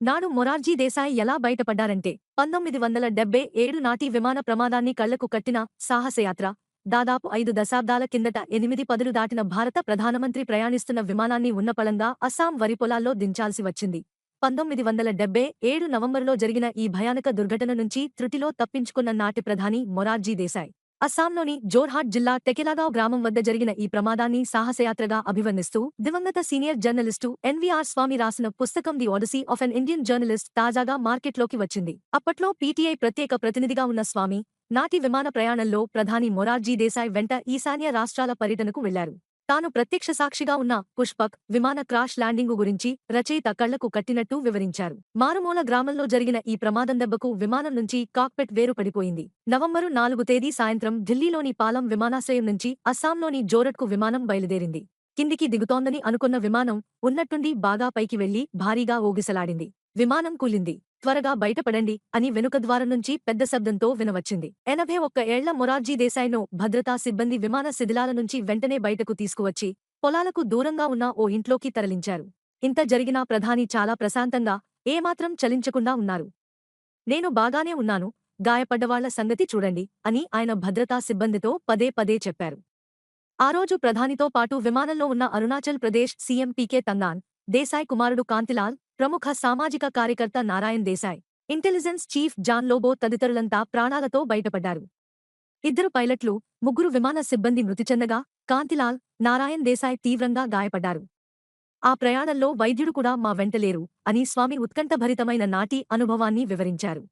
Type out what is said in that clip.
నాడు మొరార్జీ దేశాయ్ ఎలా బయటపడ్డారంటే పంతొమ్మిది వందల డెబ్బై ఏడు నాటి విమాన ప్రమాదాన్ని కళ్ళకు కట్టిన సాహసయాత్ర దాదాపు ఐదు దశాబ్దాల కిందట ఎనిమిది పదులు దాటిన భారత ప్రధానమంత్రి ప్రయాణిస్తున్న విమానాన్ని ఉన్నపళంగా అస్సాం వరి పొలాల్లో దించాల్సి వచ్చింది. పంతొమ్మిది వందల డెబ్బై ఏడు నవంబరులో జరిగిన ఈ భయానక దుర్ఘటన నుంచి త్రుటిలో తప్పించుకున్న నాటి ప్రధాని మొరార్జీ దేశాయ్. అస్సాంలోని జోర్హాట్ జిల్లా టెకెలాగావ్ గ్రామం వద్ద జరిగిన ఈ ప్రమాదాన్ని సాహసయాత్రగా అభివర్ణిస్తూ దివంగత సీనియర్ జర్నలిస్టు ఎన్వీఆర్ స్వామి రాసిన పుస్తకం the Odyssey of an Indian journalist తాజాగా మార్కెట్లోకి వచ్చింది. అప్పట్లో పీటీఐ ప్రత్యేక ప్రతినిధిగా ఉన్న స్వామి నాటి విమాన ప్రయాణంలో ప్రధాని మొరార్జీ దేశాయ్ వెంట ఈశాన్య రాష్ట్రాల పర్యటనకు వెళ్ళారు. తాను ప్రత్యక్ష సాక్షిగా ఉన్న పుష్పక్ విమాన క్రాష్ ల్యాండింగు గురించి రచయిత కళ్ళకు కట్టినట్టు వివరించారు. మారుమూల గ్రామంలో జరిగిన ఈ ప్రమాదం దెబ్బకు విమానం నుంచి కాక్పెట్ వేరుపడిపోయింది. నవంబరు నాలుగు తేదీ సాయంత్రం ఢిల్లీలోని పాలం విమానాశ్రయం నుంచి అస్సాంలోని జోరట్కు విమానం బయలుదేరింది. కిందికి దిగుతోందని అనుకున్న విమానం ఉన్నట్టుండి బాగా పైకి వెళ్ళి భారీగా ఊగిసలాడింది. విమానం కూలింది. త్వరగా బయటపడండి అని వెనుక ద్వారం నుంచి పెద్ద శబ్దంతో వినవచ్చింది. ఎనభై ఒక్క ఏళ్ళ మొరార్జీ దేశాయ్ను భద్రతా సిబ్బంది విమాన శిథిలాల నుంచి వెంటనే బయటకు తీసుకువచ్చి పొలాలకు దూరంగా ఉన్న ఓ ఇంట్లోకి తరలించారు. ఇంత జరిగినా ప్రధాని చాలా ప్రశాంతంగా ఏమాత్రం చలించకుండా ఉన్నారు. నేను బాగానే ఉన్నాను గాయపడ్డవాళ్ళ సంగతి చూడండి అని ఆయన భద్రతా సిబ్బందితో పదే పదే చెప్పారు. ఆ రోజు ప్రధానితో పాటు విమానంలో ఉన్న అరుణాచల్ ప్రదేశ్ సీఎం పీకే తన్నాన్ దేశాయ్ కుమారుడు కాంతిలాల్ ప్రముఖ సామాజిక కార్యకర్త Narayan Desai intelligence chief John Lobo తదితరులంతా ప్రాణాలతో బయటపడ్డారు. ఇద్దరు పైలట్లు ముగ్గురు విమాన సిబ్బంది మృతి చెందగా కాంతిలాల్ నారాయణ్ దేశాయ్ తీవ్రంగా గాయపడ్డారు. ఆ ప్రయాణంలో వైద్యుడు కూడా మా వెంటలేరు అని స్వామి ఉత్కంఠభరితమైన నాటి అనుభవాన్ని వివరించారు.